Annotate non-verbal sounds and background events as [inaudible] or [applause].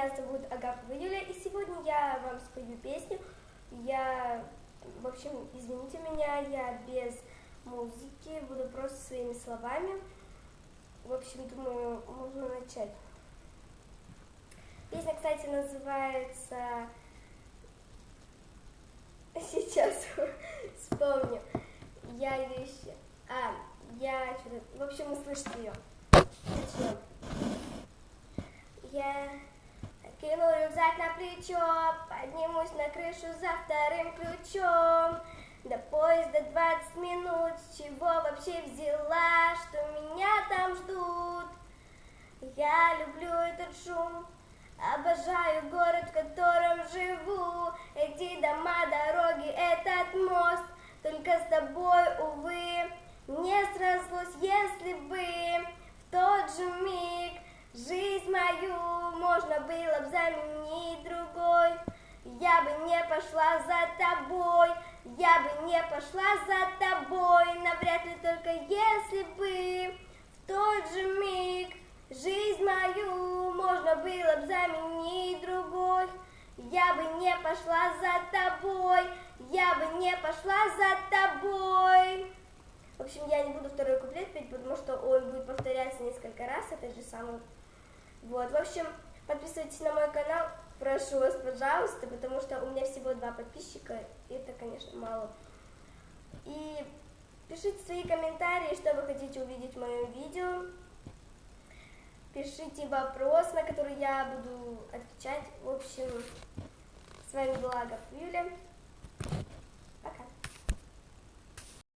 меня зовут Агапова Юля, и сегодня я вам спою песню. Я, в общем, извините меня, я без музыки, буду просто своими словами. В общем, думаю, можно начать. Песня, кстати, называется... [laughs] Сейчас вспомню. Я еще... А, я что-то... В общем, услышите ее. Рюкзак на плечо, поднимусь на крышу за вторым ключом. До поезда 20 минут, с чего вообще взяла, что меня там ждут? Я люблю этот шум, обожаю город, в котором живу. Эти дома, дороги, этот мост, только с тобой, увы, не срослось, если бы бы не пошла за тобой, я бы не пошла за тобой, навряд ли только если бы в тот же миг жизнь мою можно было бы заменить другой. Я бы не пошла за тобой, я бы не пошла за тобой. В общем, я не буду второй куплет петь, потому что он будет повторяться несколько раз, это же самый... Вот, в общем, подписывайтесь на мой канал, прошу вас, пожалуйста, потому что у меня всего два подписчика, и это, конечно, мало. И пишите свои комментарии, что вы хотите увидеть в моем видео. Пишите вопрос, на который я буду отвечать. В общем, с вами была Юля.